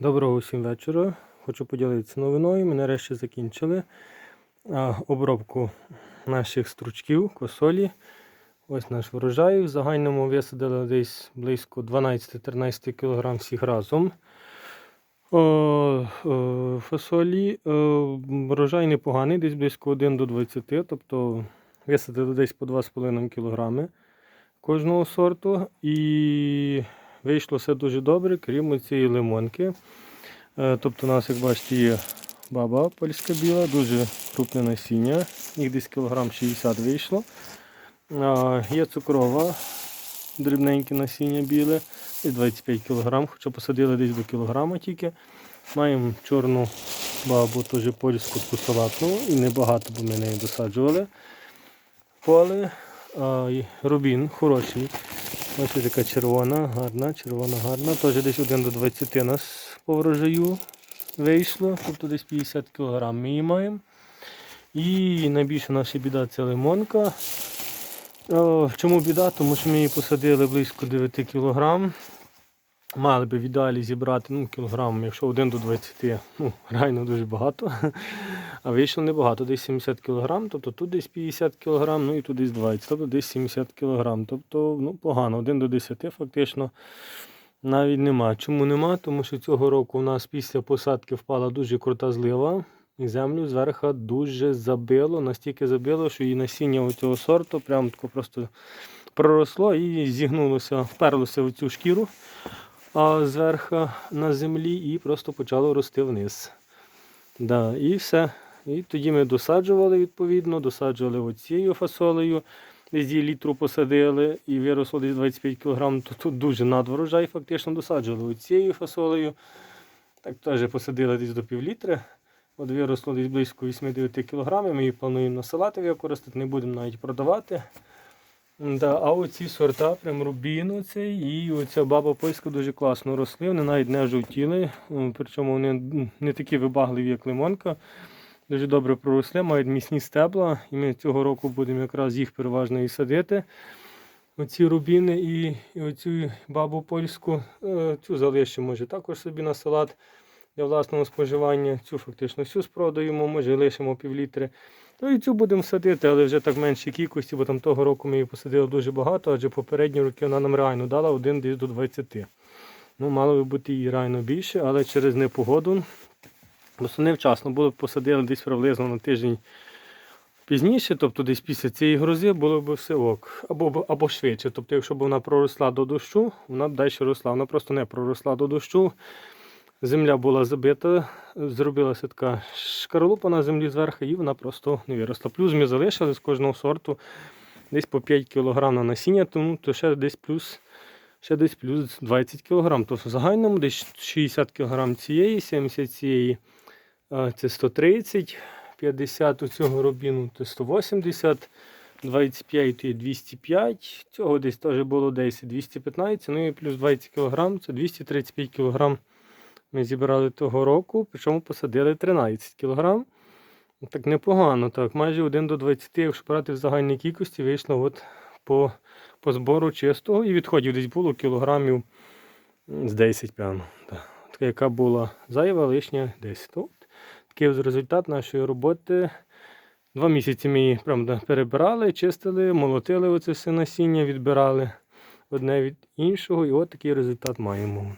Доброго усім вечора. Хочу поділитися новиною. Ми нарешті закінчили обробку наших стручків, косолі. Ось наш врожай. В загальному висадили десь близько 12-13 кг всіх разом. Фасолі врожай непоганий, десь близько 1 до 20, тобто висадили десь по 2,5 кг кожного сорту. І вийшло все дуже добре, крім цієї лимонки. Е, Тобто у нас, як бачите, є баба польська біла, дуже крупне насіння, їх десь кілограм 60 вийшло. Є цукрова, дрібненьке насіння біле, десь 25 кг, хоча посадили десь до кілограма тільки. Маємо чорну бабу, теж польську таку салатну, і небагато, бо ми неї досаджували. Поле, рубін хороший. Ось така червона, гарна, червона, гарна. Теж десь 1 до 20 нас по врожаю вийшло, тобто десь 50 кг ми її маємо. І найбільша наша біда це лимонка. О, чому біда? Тому що ми її посадили близько 9 кг. Мали би в ідеалі зібрати ну, кілограм, якщо 1 до 20, ну, реально дуже багато. А вийшло небагато, десь 70 кг, тобто тут десь 50 кг, ну і тут десь 20, тобто десь 70 кг. Тобто ну, погано, 1 до 10 фактично навіть нема. Чому нема? Тому що цього року у нас після посадки впала дуже крута злива. І землю зверху дуже забило, настільки забило, що і насіння цього сорту прямо тако просто проросло і зігнулося, вперлося в цю шкіру а зверху на землі і просто почало рости вниз. Да, І все. І тоді ми досаджували відповідно, досаджували оцією фасолею. Десь її літру посадили і виросло десь 25 кг, то тут дуже надворожай фактично досаджували оцією фасолею. Так теж посадили десь до пів літри. От виросло десь близько 8-9 кг. Ми її плануємо на салати використати, не будемо навіть продавати. Да, а оці сорта, прям рубін оцей і оця баба польська дуже класно росли, вони навіть не жовтіли, причому вони не такі вибагливі, як лимонка. Дуже добре проросли, мають міцні стебла, і ми цього року будемо якраз їх переважно і садити. Оці рубіни і, і оцю бабу польську, е, цю залишимо може також собі на салат для власного споживання. Цю фактично всю спродаємо, може лишимо півлітри. Ну і цю будемо садити, але вже так меншій кількості, бо там того року ми її посадили дуже багато, адже попередні роки вона нам реально дала 1 десь до 20. Ну, мало би бути її реально більше, але через непогоду. Просто невчасно було б посадили десь приблизно на тиждень пізніше, тобто десь після цієї грози було б все ок. Або, або швидше. Тобто, якщо б вона проросла до дощу, вона б далі росла. Вона просто не проросла до дощу. Земля була забита, зробилася така шкарлупа на землі зверху, і вона просто не виросла. Плюс ми залишили з кожного сорту десь по 5 кг на насіння, тому то ще десь плюс ще десь плюс 20 кг. Тобто в загальному десь 60 кг цієї, 70 цієї це 130, 50 у цього рубіну це 180, 25 і 205. Цього десь теж було 10, 215, ну і плюс 20 кг, це 235 кг. Ми зібрали того року, причому посадили 13 кг. Так непогано, так, майже 1 до 20, якщо брати в загальній кількості, вийшло от по, по збору чистого і відходів десь було кілограмів з 10 певно. Так. Яка була зайва, лишня 10. Такий ось результат нашої роботи. Два місяці ми її правда, перебирали, чистили, молотили оце все насіння, відбирали одне від іншого. І от такий результат маємо.